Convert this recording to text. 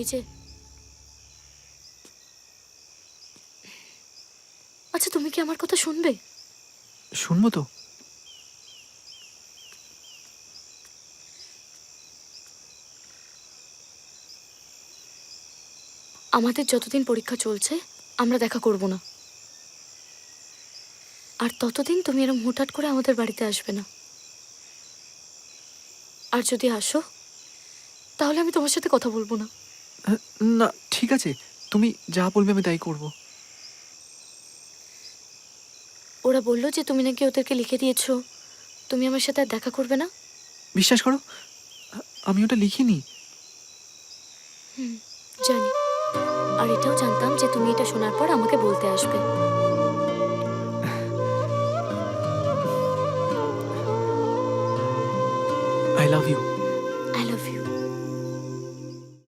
এই যে আচ্ছা তুমি কি আমার কথা শুনবে? শুনব তো। আমাদের যতদিন পরীক্ষা চলছে আমরা দেখা করব না। আর ততদিন তুমি এরম হুটহাট করে আমাদের বাড়িতে আসবে না। আর যদি আসো তাহলে আমি তোমার সাথে কথা বলব না। না ঠিক আছে। তুমি যা বলবে আমি তাই করব। ওরা বলল যে তুমি নাকি ওদেরকে লিখে দিয়েছ। তুমি আমার সাথে আর দেখা করবে না? বিশ্বাস করো আমি ওটা লিখিনি। জানি। আর এটাও জানতাম যে তুমি এটা শোনার পর আমাকে বলতে আসবে। I love you